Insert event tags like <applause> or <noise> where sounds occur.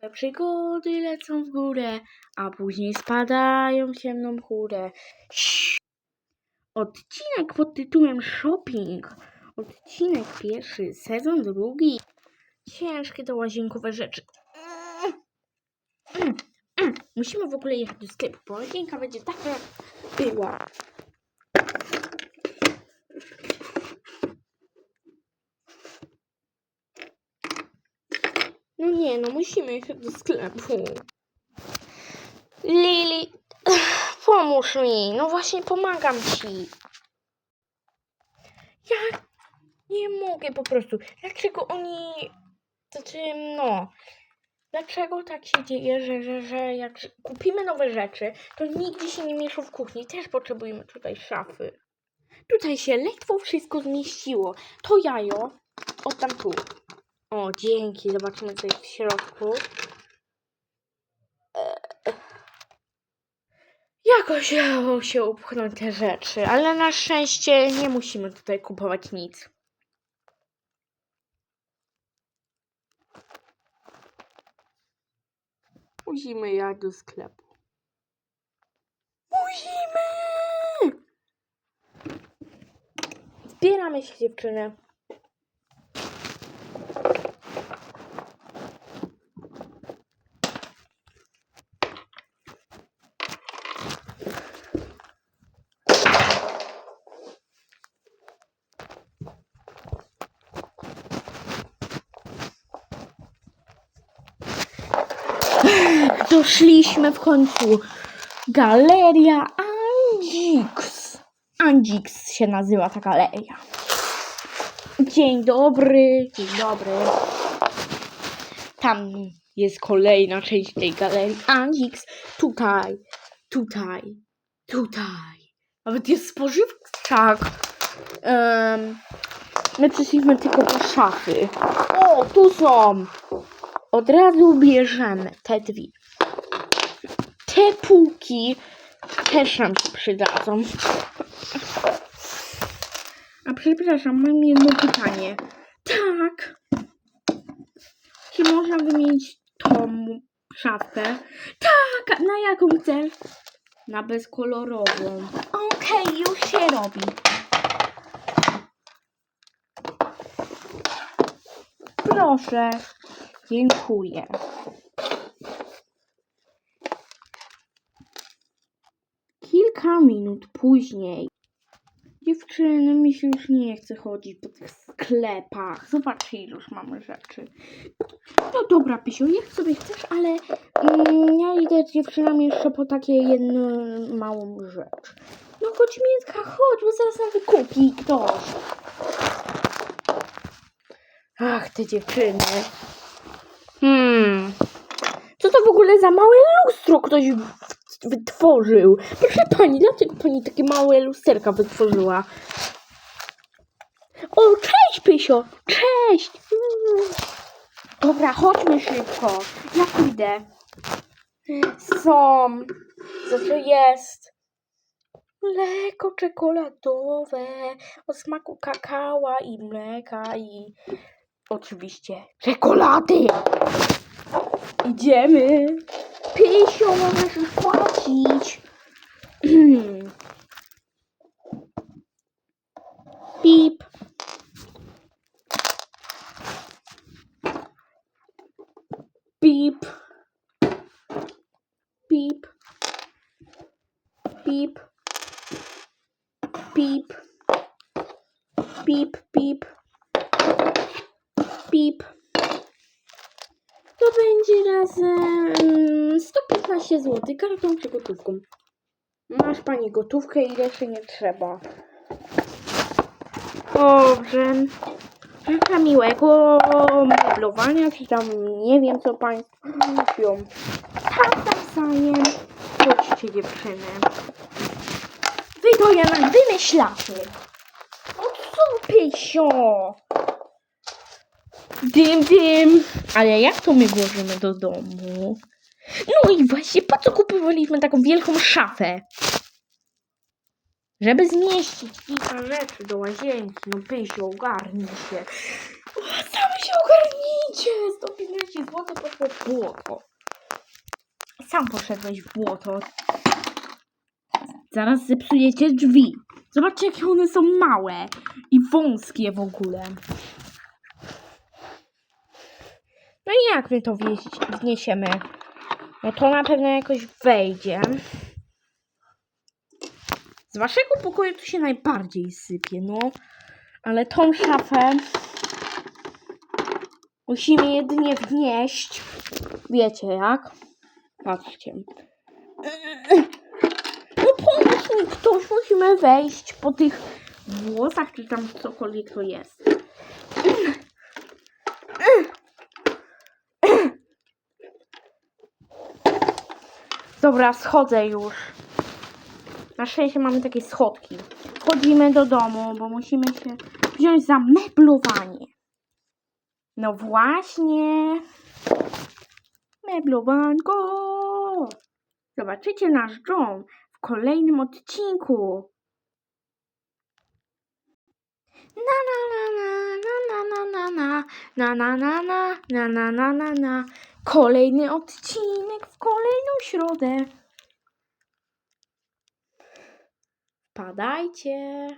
Te przygody lecą w górę, a później spadają w ciemną chórę. Odcinek pod tytułem Shopping. Odcinek pierwszy, sezon drugi. Ciężkie to łazienkowe rzeczy. Mm, mm. Musimy w ogóle jechać do sklepu, bo łazienka będzie taka była. No nie, no musimy jechać do sklepu. Lili, <sighs> pomóż mi. No właśnie pomagam ci. Ja nie mogę po prostu. Dlaczego oni... Znaczy, no... Dlaczego tak się dzieje, że, że, że jak kupimy nowe rzeczy, to nigdzie się nie mieszczą w kuchni. Też potrzebujemy tutaj szafy. Tutaj się ledwo wszystko zmieściło. To jajo. O tam tu. O, dzięki. Zobaczymy, co jest w środku. Eee. Jakoś udało się upchnąć te rzeczy, ale na szczęście nie musimy tutaj kupować nic. Musimy jechać do sklepu. Musimy! Zbieramy się, dziewczyny. Doszliśmy w końcu. Galeria Andix. Andix się nazywa ta galeria. Dzień dobry, dzień dobry. Tam jest kolejna część tej galerii. Andix. Tutaj, tutaj, tutaj. Nawet jest spożywczak. Um, my przyszliśmy tylko po szafy. O, tu są. Od razu bierzemy te drzwi. Te półki też nam się przydadzą. A przepraszam, mam jedno pytanie. Tak. Czy można wymienić tą szafkę? Tak, na jaką chcesz? Na bezkolorową. Okej, już się robi. Proszę. Dziękuję. Kilka minut później. Dziewczyny, mi się już nie chce chodzić po tych sklepach. Zobaczcie, już mamy rzeczy. No dobra, Pysiu, jak sobie chcesz, ale mm, ja idę z dziewczynami jeszcze po takie jedną małą rzecz. No chodź, Miętka, chodź, bo zaraz nam wykupi ktoś. Ach, te dziewczyny. Hmm. Co to w ogóle za małe lustro ktoś wytworzył? Proszę pani, dlaczego pani takie małe lusterka wytworzyła? O, cześć, Pysio! Cześć! Dobra, chodźmy szybko. Ja pójdę. Są. Co to jest? Mleko czekoladowe o smaku kakała i mleka i oczywiście czekolady. Idziemy. Pysio, możesz już płacić. Pip. Pip. Pip. Pip. Pip. Pip, pip. Pip. To będzie razem mm, 115 zł kartą czy gotówką. Masz pani gotówkę i reszty nie trzeba. Dobrze. Życzę miłego meblowania, czy tam nie wiem co państwo lubią. Tak nawzajem. Chodźcie dziewczyny. Wy to ja nam wymyślacie. O co pysio? Dym, dym. Ale jak to my włożymy do domu? No i właśnie, po co kupowaliśmy taką wielką szafę? Żeby zmieścić kilka rzeczy do łazienki, no Pysiu, ogarnij się. O, Same się ogarnijcie! 115 zł poszło w błoto. Sam poszedłeś w błoto. Zaraz zepsujecie drzwi. Zobaczcie, jakie one są małe i wąskie w ogóle. No i jak my to wniesiemy? No to na pewno jakoś wejdzie. Z waszego pokoju to się najbardziej sypie, no. Ale tą szafę musimy jedynie wnieść. Wiecie jak? Patrzcie. No pomóż mi ktoś, musimy wejść po tych włosach, czy tam cokolwiek to jest. Dobra, schodzę już. Na szczęście mamy takie schodki. Wchodzimy do domu, bo musimy się wziąć za meblowanie. No właśnie. Meblowanko. Zobaczycie nasz dom w kolejnym odcinku. Na na na na na na na na na na na na na na na na Kolejny odcinek w kolejną środę. Wpadajcie!